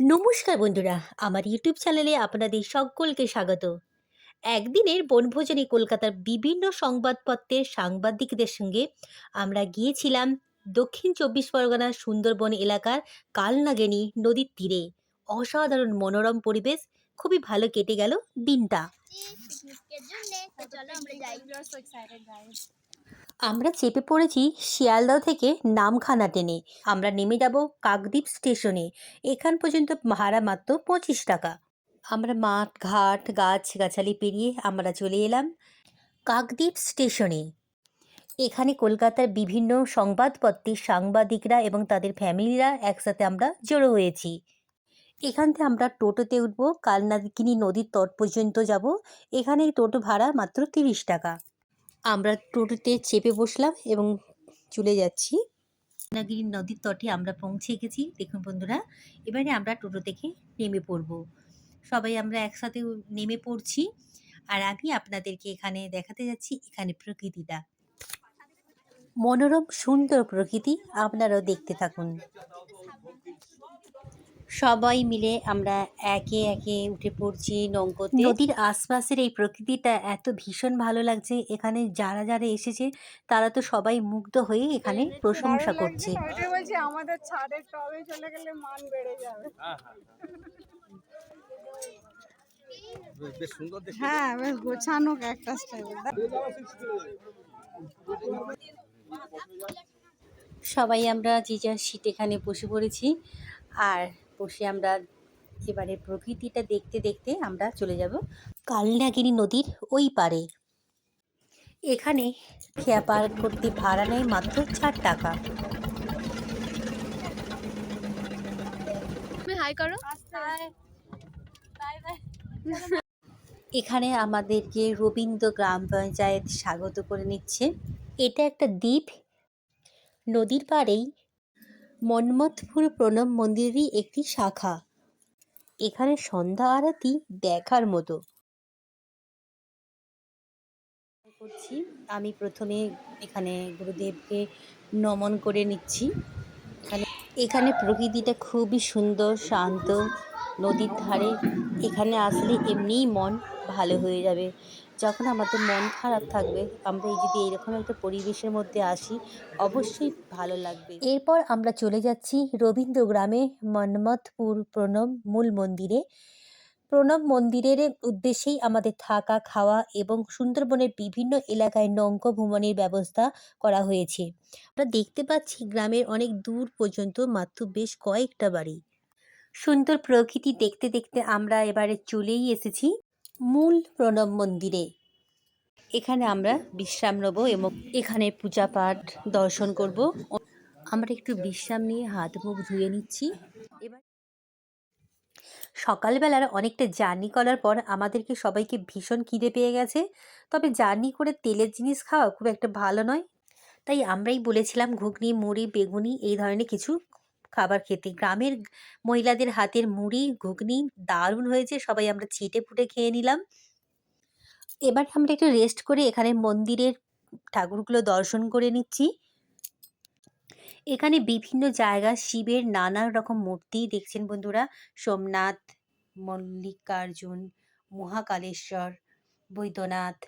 নমস্কার বন্ধুরা আমার ইউটিউব চ্যানেলে আপনাদের সকলকে স্বাগত। একদিনের বনভোজনে কলকাতার বিভিন্ন সংবাদপত্রের সাংবাদিকদের সঙ্গে আমরা গিয়েছিলাম দক্ষিণ চব্বিশ পরগনার সুন্দরবন এলাকার কালনাগেনি নদীর তীরে। অসাধারণ মনোরম পরিবেশ খুবই ভালো কেটে গেল দিনটা। আমরা চেপে পড়েছি শিয়ালদহ থেকে নামখানা ট্রেনে আমরা নেমে যাব কাকদ্বীপ স্টেশনে। এখান পর্যন্ত ভাড়া মাত্র পঁচিশ টাকা। আমরা মাঠ, ঘাট গাছ গাছালি পেরিয়ে আমরা চলে এলাম কাকদ্বীপ স্টেশনে। এখানে কলকাতার বিভিন্ন সংবাদপত্রের সাংবাদিকরা এবং তাদের ফ্যামিলিরা একসাথে আমরা জড়ো হয়েছি। এখান থেকে আমরা টোটোতে উঠবো কালনাগিনী নদীর তট পর্যন্ত যাব। এখানে টোটো ভাড়া মাত্র তিরিশ টাকা। আমরা টোটোতে চেপে বসলাম এবং চলে যাচ্ছি। রত্নাগিরি নদীর তটে আমরা পৌঁছে গেছি। দেখুন বন্ধুরা, এবারে আমরা টোটো থেকে নেমে পড়ব। সবাই আমরা একসাথে নেমে পড়ছি আর আমি আপনাদেরকে এখানে দেখাতে যাচ্ছি এখানে প্রকৃতিটা। মনোরম, সুন্দর প্রকৃতি আপনারাও দেখতে থাকুন। সবাই মিলে আমরা একে একে উঠে পড়ছি নৌকোতে। নদীর আশপাশের এই প্রকৃতিটা এত ভীষণ ভালো লাগছে। এখানে যারা যারা এসেছে তারা তো সবাই মুগ্ধ হয়ে এখানে প্রশংসা করছে। আমাদের ছাদের টবে চলে গেলে মান বেড়ে যাবে। বেশ সুন্দর দেখতে। হ্যাঁ বেশ গোছানো একটা সবাই আমরা যে যার সিট এখানে বসে পড়েছি। আর বসে আমরা এবারে প্রকৃতিটা দেখতে দেখতে আমরা চলে যাব কালনাগিরি নদীর ওই পারে এখানে খেয়া পার করতে ভাড়া নেয় মাত্র চার টাকা। হাই করো। এখানে আমাদেরকে রবীন্দ্র গ্রাম পঞ্চায়েত স্বাগত করে নিচ্ছে। এটা একটা দ্বীপ। নদীর পাড়েই মন্মথপুর প্রণব মন্দিরেরই একটি শাখা। এখানে সন্ধ্যা আরতি দেখার মতো। করছি। আমি প্রথমে এখানে গুরুদেবকে নমন করে নিচ্ছি। এখানে এখানে প্রকৃতিটা খুবই সুন্দর, শান্ত, নদীর ধারে। এখানে আসলে এমনিই মন ভালো হয়ে যাবে। যখন আমাদের মন খারাপ থাকবে, আমরা এই যদি এরকম একটা পরিবেশের মধ্যে আসি, অবশ্যই ভালো লাগবে। এরপর আমরা চলে যাচ্ছি রবীন্দ্র গ্রামে মন্মথপুর প্রণব মূল মন্দিরে। প্রণব মন্দিরের উদ্দেশ্যেই আমাদের থাকা, খাওয়া এবং সুন্দরবনের বিভিন্ন এলাকায় নৌকো ভ্রমণের ব্যবস্থা করা হয়েছে। আমরা দেখতে পাচ্ছি গ্রামের অনেক দূর পর্যন্ত মাত্র বেশ কয়েকটা বাড়ি। সুন্দর প্রকৃতি দেখতে দেখতে আমরা এবারে চলেই এসেছি। মূল প্রণব মন্দিরে। এখানে আমরা বিশ্রাম নেব এবং এখানে পূজা পাঠ, দর্শন করব। আমরা একটু বিশ্রাম নিয়ে হাত মুখ ধুয়ে নিচ্ছি। এবার সকালবেলার অনেকটা জার্নি করার পর আমাদেরকে সবাইকে ভীষণ খিদে পেয়ে গেছে। তবে জার্নি করে তেলের জিনিস খাওয়া খুব একটা ভালো নয়। তাই আমরাই বলেছিলাম ঘুগনি, মুড়ি, বেগুনি এই ধরনের কিছু খাবার খেতে। গ্রামের মহিলাদের হাতের মুড়ি, ঘুগনি দারুণ হয়েছে। সবাই আমরা ছিটে ফুটে খেয়ে নিলাম। এবার আমরা একটু রেস্ট করে এখানে মন্দিরের ঠাকুরগুলো দর্শন করে নিচ্ছি। এখানে বিভিন্ন জায়গা, শিবের নানা রকম মূর্তি দেখছেন বন্ধুরা। সোমনাথ, মল্লিকার্জুন, মহাকালেশ্বর, বৈদ্যনাথ,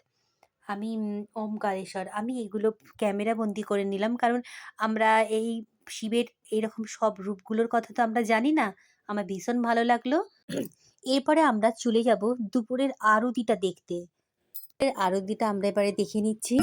আমি ওমকারেশ্বর। আমি এগুলো ক্যামেরা বন্দি করে নিলাম কারণ আমরা এই শিবের এরকম সব রূপগুলোর কথা তো আমরা জানি না। আমার ভীষণ ভালো লাগল। এরপরে আমরা চলে যাব দুপুরের আরতিটা দেখতে। আরতিটা আমরা এবারে দেখে নিচ্ছি।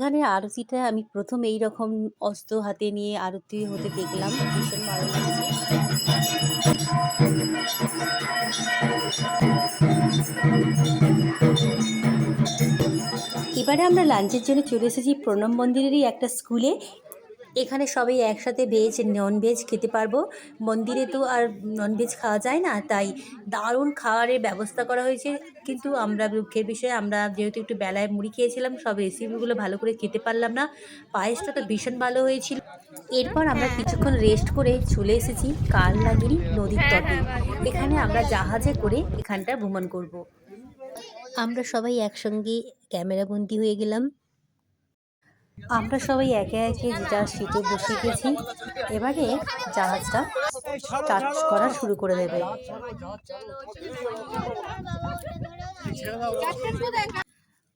এখানে আরতিটা আমি প্রথম এই রকম অস্ত্র হাতে নিয়ে আরতি হতে দেখলাম, ভীষণ ভালো লাগছে। এবারে আমরা লাঞ্চের জন্য চলে এসেছি প্রণব মন্দিরেরই একটা স্কুলে। এখানে সবাই একসাথে ভেজ নন ভেজ খেতে পারব। মন্দিরে তো আর নন ভেজ খাওয়া যায় না, তাই দারুণ খাবারের ব্যবস্থা করা হয়েছে। কিন্তু আমরা দুঃখের বিষয়ে, আমরা যেহেতু একটু বেলায় মুড়ি খেয়েছিলাম, সব রেসিপিগুলো ভালো করে খেতে পারলাম না। পায়েসটা তো ভীষণ ভালো হয়েছিল। এরপর আমরা কিছুক্ষণ রেস্ট করে চলে এসেছি কালনাগিরি নদীর তটে। এখানে আমরা জাহাজে করে এখানটা ভ্রমণ করব। আমরা সবাই একসঙ্গে ক্যামেরাবন্দি হয়ে গেলাম। আমরা সবাই একে একে যেটা সিটে বসে গেছি এবারে জাহাজটা স্টার্ট করা শুরু করে দেবে।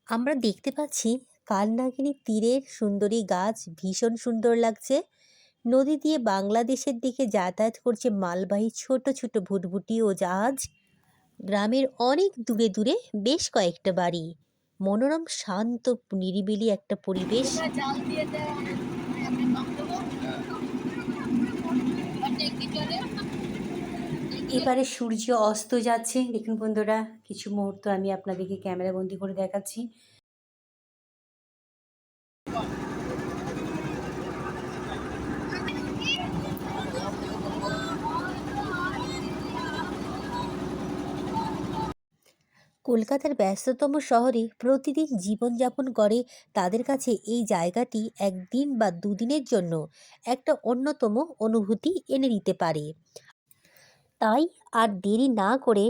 আমরা দেখতে পাচ্ছি কালনাগিনী তীরের সুন্দরী গাছ ভীষণ সুন্দর লাগছে। নদী দিয়ে বাংলাদেশের দিকে যাতায়াত করছে মালবাহী ছোট ছোট ভুটভুটি ও জাহাজ। গ্রামের অনেক দূরে দূরে বেশ কয়েকটা বাড়ি। মনোরম শান্ত নিরিবিলি একটা পরিবেশ। এবারে সূর্য অস্ত যাচ্ছে। দেখুন বন্ধুরা কিছু মুহূর্ত আমি আপনাদেরকে ক্যামেরা বন্দি করে দেখাচ্ছি। কলকাতার ব্যস্ততম শহরে প্রতিদিন জীবনযাপন করে তাদের কাছে এই জায়গাটি একদিন বা দুদিনের জন্য একটা অন্যতম অনুভূতি এনে দিতে পারে। তাই আর দেরি না করে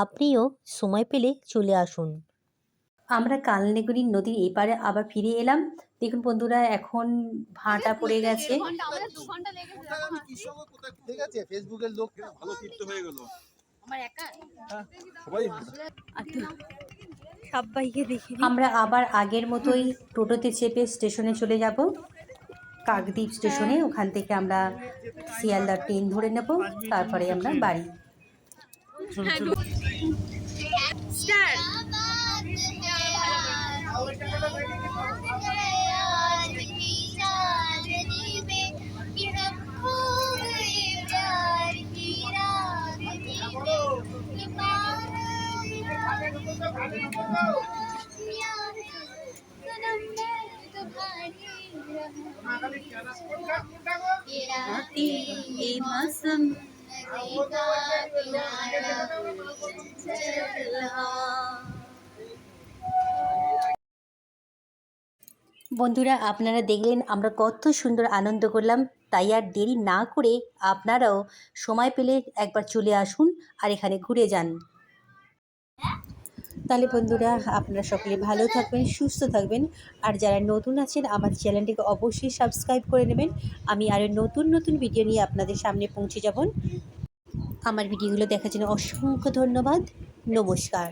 আপনিও সময় পেলে চলে আসুন। আমরা কালনেগুড়ি নদীর এপারে আবার ফিরে এলাম। দেখুন বন্ধুরা এখন ভাটা পড়ে গেছে। ঠিক আছে? ফেসবুকের লোক ভালো তীর্থ হয়ে গেল। আমার একা? সবাই সবাইকে দেখি। আমরা আবার আগের মতোই টোটোতে চেপে স্টেশনে চলে যাব। কাকদ্বীপ স্টেশনে ওখান থেকে আমরা শিয়ালদা ট্রেন ধরে নেব। তারপরে আমরা বাড়ি। বন্ধুরা, আপনারা দেখলেন আমরা কত সুন্দর আনন্দ করলাম, তাই আর দেরি না করে আপনারাও সময় পেলে একবার চলে আসুন আর এখানে ঘুরে যান। তাহলে বন্ধুরা, আপনারা সকলে ভালো থাকবেন, সুস্থ থাকবেন। আর যারা নতুন আছেন, আমার চ্যানেলটিকে অবশ্যই সাবস্ক্রাইব করে নেবেন। আমি আরও নতুন নতুন ভিডিও নিয়ে আপনাদের সামনে পৌঁছে যাব। আমার ভিডিওগুলো দেখার জন্য অসংখ্য ধন্যবাদ। নমস্কার।